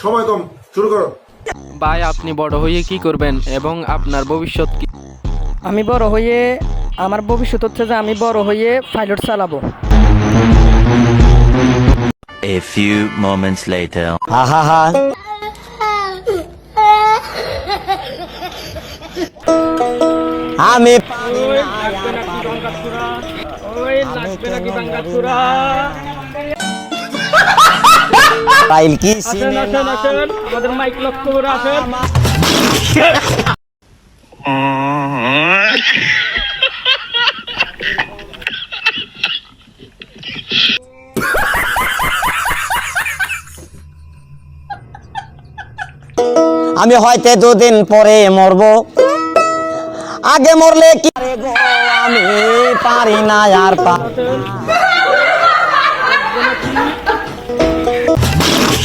সময় কম শুরু করো ভাই আপনি বড় হয়ে কি করবেন এবং আপনার ভবিষ্যৎ কি আমি বড় হয়ে আমার ভবিষ্যৎ হচ্ছে যে আমি বড় হয়ে পাইলট চালাবো A few moments later. আমি পাইল কি? আমাদের মাইক লক্ষ্য করে আসেন। আমি হয়তো দুদিন পরে মরব। আগে মরলে কি? গো, আমি পারি না আর পা